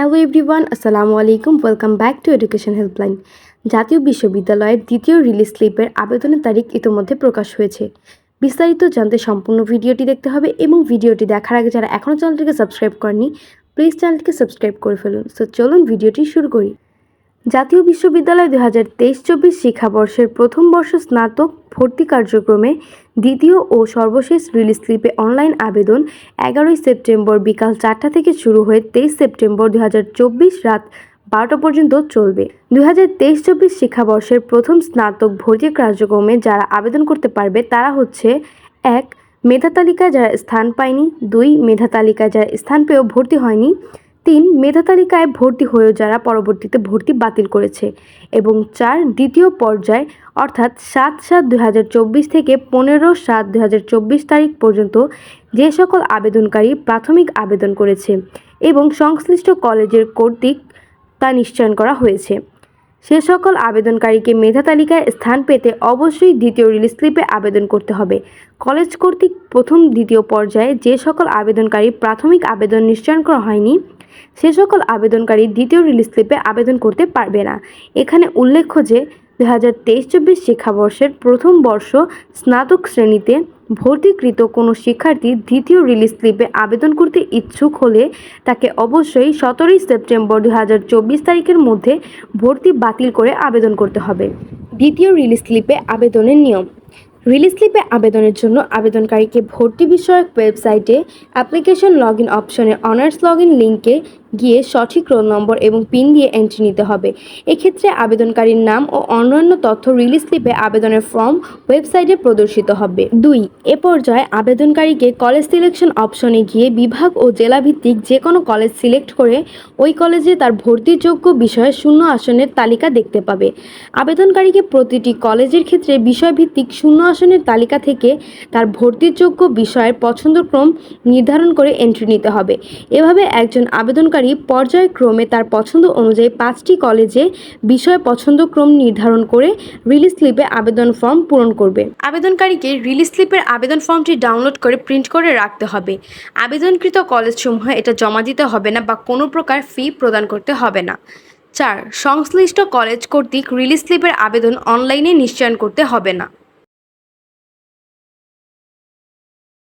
Hello everyone আসসালামু আলাইকুম welcome back to education helpline জাতীয় বিশ্ববিদ্যালয়ের দ্বিতীয় রিলিজ স্লিপের আবেদনের তারিখ ইতোমধ্যে প্রকাশ হয়েছে। বিস্তারিত জানতে সম্পূর্ণ ভিডিওটি দেখতে হবে এবং ভিডিওটি দেখার আগে যারা এখনও চ্যানেলটিকে সাবস্ক্রাইব করেনি প্লিজ চ্যানেলটিকে সাবস্ক্রাইব করে ফেলুন। সো চলুন ভিডিওটি শুরু করি। জাতীয় বিশ্ববিদ্যালয় দু হাজার তেইশ চব্বিশ শিক্ষাবর্ষের প্রথম বর্ষ স্নাতক ভর্তি কার্যক্রমে দ্বিতীয় ও সর্বশেষ রিলিজ স্লিপে অনলাইন আবেদন এগারোই সেপ্টেম্বর বিকাল চারটা থেকে শুরু হয়ে তেইশ সেপ্টেম্বর দু হাজার চব্বিশ রাত বারোটা পর্যন্ত চলবে। দু হাজার তেইশ চব্বিশ শিক্ষাবর্ষের প্রথম স্নাতক ভর্তি কার্যক্রমে যারা আবেদন করতে পারবে তারা হচ্ছে, এক, মেধা তালিকায় যারা স্থান পায়নি, দুই, মেধা তালিকায় যারা স্থান পেয়েও ভর্তি হয়নি তিন মেধা তালিকায় ভর্তি হয়েও যারা পরবর্তীতে ভর্তি বাতিল করেছে এবং চার দ্বিতীয় পর্যায়, অর্থাৎ সাত সাত দু হাজার চব্বিশ থেকে পনেরো সাত দু হাজার চব্বিশ তারিখ পর্যন্ত যে সকল আবেদনকারী প্রাথমিক আবেদন করেছে এবং সংশ্লিষ্ট কলেজের কর্তৃক তা নিশ্চয়ন করা হয়েছে। সে সকল আবেদনকারীকে মেধা তালিকায় স্থান পেতে অবশ্যই দ্বিতীয় রিলিজ স্লিপে আবেদন করতে হবে। কলেজ কর্তৃক প্রথম দ্বিতীয় পর্যায়ে যে সকল আবেদনকারী প্রাথমিক আবেদন নিশ্চয়ন করা হয়নি সে সকল আবেদনকারী দ্বিতীয় রিলিজ স্লিপে আবেদন করতে পারবে না। এখানে উল্লেখ্য যে দু হাজার তেইশ চব্বিশ শিক্ষাবর্ষের প্রথম বর্ষ স্নাতক শ্রেণীতে ভর্তিকৃত কোনো শিক্ষার্থী দ্বিতীয় রিলিজ স্লিপে আবেদন করতে ইচ্ছুক হলে তাকে অবশ্যই সতেরোই সেপ্টেম্বর দু হাজার চব্বিশ তারিখের মধ্যে ভর্তি বাতিল করে আবেদন করতে হবে। দ্বিতীয় রিলিজ স্লিপে আবেদনের নিয়ম। রিলিজ স্লিপে আবেদনের জন্য আবেদনকারীকে ভর্তি বিষয়ক ওয়েবসাইটে অ্যাপ্লিকেশন লগ ইন অপশনে অনার্স লগ ইন লিঙ্কে গিয়ে সঠিক রোল নম্বর এবং পিন দিয়ে এন্ট্রি নিতে হবে। এক্ষেত্রে আবেদনকারীর নাম ও অন্যান্য তথ্য রিলিজ স্লিপে আবেদনের ফর্ম ওয়েবসাইটে প্রদর্শিত হবে। দুই, এ পর্যায়ে আবেদনকারীকে কলেজ সিলেকশন অপশনে গিয়ে বিভাগ ও জেলাভিত্তিক যে কোনো কলেজ সিলেক্ট করে ওই কলেজে তার ভর্তিযোগ্য বিষয়ে শূন্য আসনের তালিকা দেখতে পাবে। আবেদনকারীকে প্রতিটি কলেজের ক্ষেত্রে বিষয়ভিত্তিক শূন্য আসনের তালিকা থেকে তার ভর্তিযোগ্য বিষয়ের পছন্দক্রম নির্ধারণ করে এন্ট্রি নিতে হবে। এভাবে একজন আবেদনকারী পর্যায়ক্রমে তার পছন্দ অনুযায়ী পাঁচটি কলেজে বিষয় পছন্দক্রম নির্ধারণ করে রিলিজ স্লিপে আবেদন ফর্ম পূরণ করবে। আবেদনকারীকে রিলিজ স্লিপের আবেদন ফর্মটি ডাউনলোড করে প্রিন্ট করে রাখতে হবে। আবেদনকৃত কলেজসমূহে এটা জমা দিতে হবে না বা কোনো প্রকার ফি প্রদান করতে হবে না। চার, সংশ্লিষ্ট কলেজ কর্তৃক রিলিজ স্লিপের আবেদন অনলাইনে নিশ্চয়ন করতে হবে না।